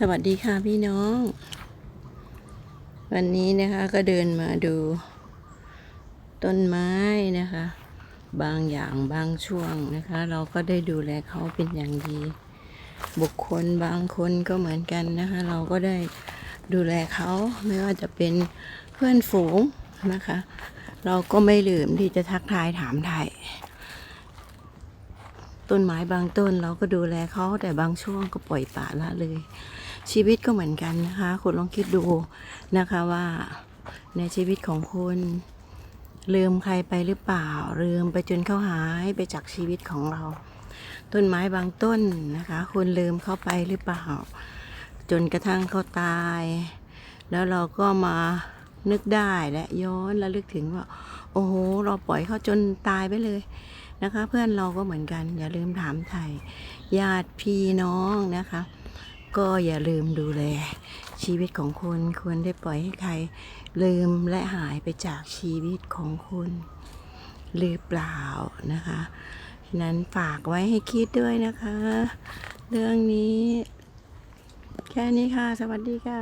สวัสดีค่ะพี่น้อง วันนี้นะคะก็เดินมาดู ต้นไม้นะคะ บางอย่างบางช่วงนะคะ เราก็ได้ดูแลเขาเป็นอย่างดี บุคคลบางคนก็เหมือนกันนะคะ เราก็ได้ดูแลเขาไม่ว่าจะเป็นเพื่อนฝูงนะคะ เราก็ไม่ลืมที่จะทักทายถามไทยต้นไม้บางต้นเราก็ดูแลเขาแต่บางช่วงก็ปล่อยปละละเลย ชีวิตก็เหมือนกันนะคะ คุณลองคิดดูนะคะว่าในชีวิตของคุณลืมใครไปหรือเปล่า ลืมไปจนเขาหายไปจากชีวิตของเรา ต้นไม้บางต้นนะคะ คุณลืมเขาไปหรือเปล่า จนกระทั่งเขาตาย แล้วเราก็มานึกได้และย้อนระลึกถึงว่า โอ้โห เราปล่อยเขาจนตายไปเลยนะคะ เพื่อนเราก็เหมือนกัน อย่าลืมถามไทยญาติพี่น้องนะคะ ก็อย่าลืมดูแล ชีวิตของคุณควรได้ปล่อยให้ใคร ลืมและหายไปจากชีวิตของคุณหรือเปล่านะคะฉะนั้นฝากไว้ให้คิดด้วยนะคะ เรื่องนี้ แค่นี้ค่ะ สวัสดีค่ะ